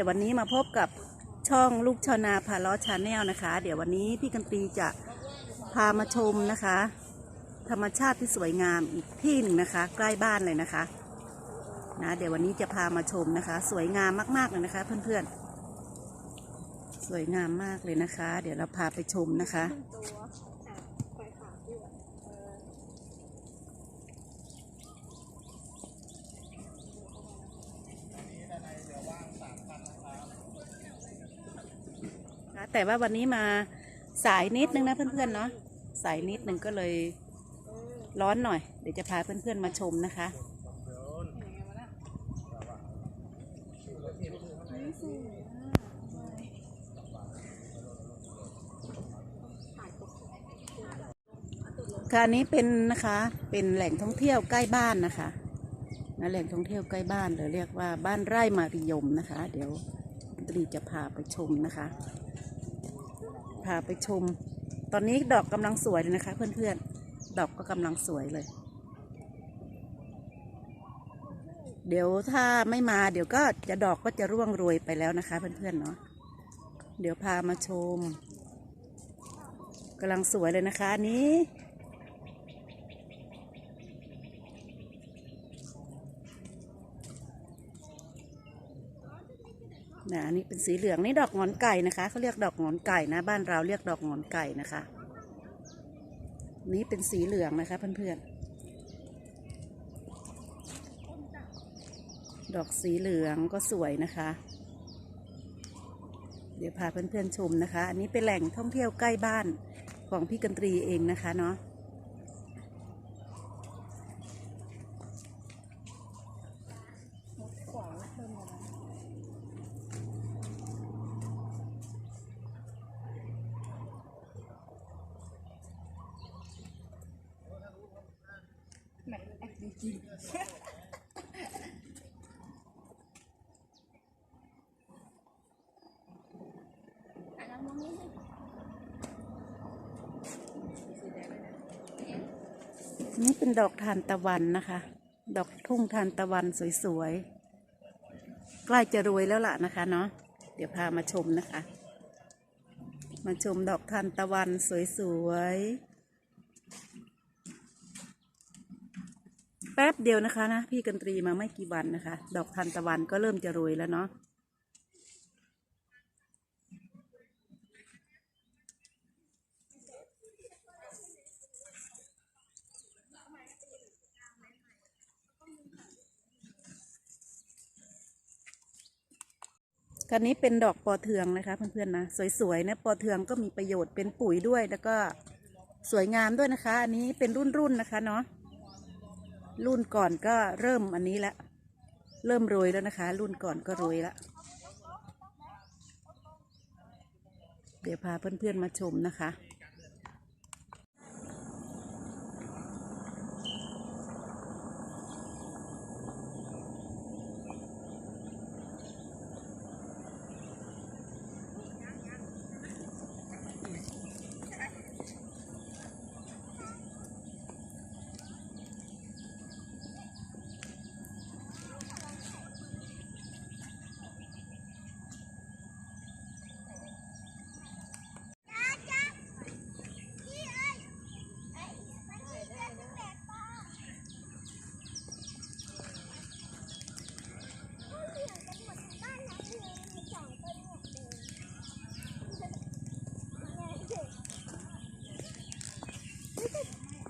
ดี๋ยววันนี้มาพบกับช่องลูกชาวนาพาล้อชาแนลนะคะ เดี๋ยววันนี้พี่กันตีจะพามาชมนะคะ ธรรมชาติที่สวยงามอีกที่หนึ่งนะคะ ใกล้บ้านเลยนะคะนะเดี๋ยววันนี้จะพามาชมนะคะ สวยงามมากๆเลยนะคะ เพื่อนๆ สวยงามมากเลยนะคะ เดี๋ยวเราพาไปชมนะคะ แต่ว่าวันนี้มาสายนิดนึงนะเพื่อนๆเนาะสายนิดนึงก็เลยร้อนหน่อย เดี๋ยวจะพาเพื่อนๆมาชมนะคะค่ะอันนี้เป็นนะคะเป็นแหล่งท่องเที่ยวใกล้บ้านนะคะนะแหล่งท่องเที่ยวใกล้บ้านหรือเรียกว่าบ้านไร่มาริยมนะคะ เดี๋ยวตรีจะพาไปชมนะคะ พาไปชม ตอนนี้ดอกกำลังสวยเลยนะคะ เพื่อนๆ ดอกก็กำลังสวยเลย เดี๋ยวถ้าไม่มาเดี๋ยวก็จะดอกก็จะร่วงโรยไปแล้วนะคะ เพื่อนๆเนาะ เดี๋ยวพามาชมกำลังสวยเลยนะคะนี้ นี้นะนนี้เป็นสีเหลืองนี่ดอกงอนไก่นะคะเขาเรียกดอกงอนไก่นะ บ้านเราเรียกดอกงอนไก่นะคะ นี่เป็นสีเหลืองนะคะเพื่อนๆดอกสีเหลืองก็สวยนะคะ เดี๋ยวพาเพื่อนๆชมนะคะ อันนี้เป็นแหล่งท่องเที่ยวใกล้บ้านของพี่กันตรีเองนะคะเนาะ นี่เป็นดอกทานตะวันนะคะ ดอกทุ่งทานตะวันสวยๆ ใกล้จะรวยแล้วล่ะนะคะเนาะ เดี๋ยวพามาชมนะคะ มาชมดอกทานตะวันสวยๆ ป๊บเดียวนะคะนะพี่กันตรีมาไม่กี่วันนะคะ ดอกทานตะวันก็เริ่มจะรวยแล้วเนาะกันนี้เป็นดอกปอเทืองนะคะเพื่อนๆนะสวยๆนะปอเทืองก็มีประโยชน์เป็นปุ๋ยด้วย แล้วก็สวยงามด้วยนะคะ อันนี้เป็นรุ่นๆนะคะเนาะ รุ่นก่อนก็เริ่มอันนี้ละเริ่มโรยแล้วนะคะ รุ่นก่อนก็โรยละเดี๋ยวพาเพื่อนๆมาชมนะคะ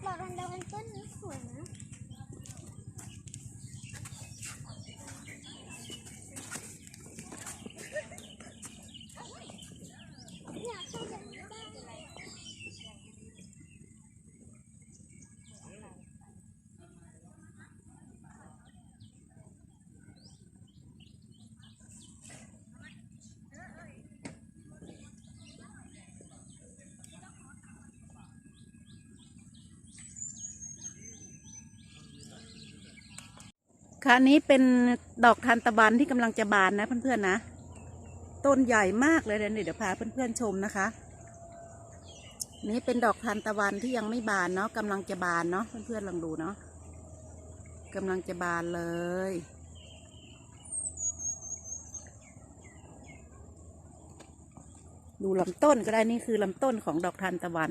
ดอกอันดาวต้นนี้สวยนะอยากเข้าไปในบ้านเลย ค่ะอันนี้เป็นดอกทานตะวันที่กำลังจะบานนะเพื่อนๆนะ ต้นใหญ่มากเลยเดี๋ยวเดี๋ยวพาเพื่อนๆชมนะคะ นี่เป็นดอกทานตะวันที่ยังไม่บานเนาะกำลังจะบานเนาะเพื่อนๆลองดูเนาะกำลังจะบานเลย ดูลำต้นก็ได้นี่คือลำต้นของดอกทานตะวัน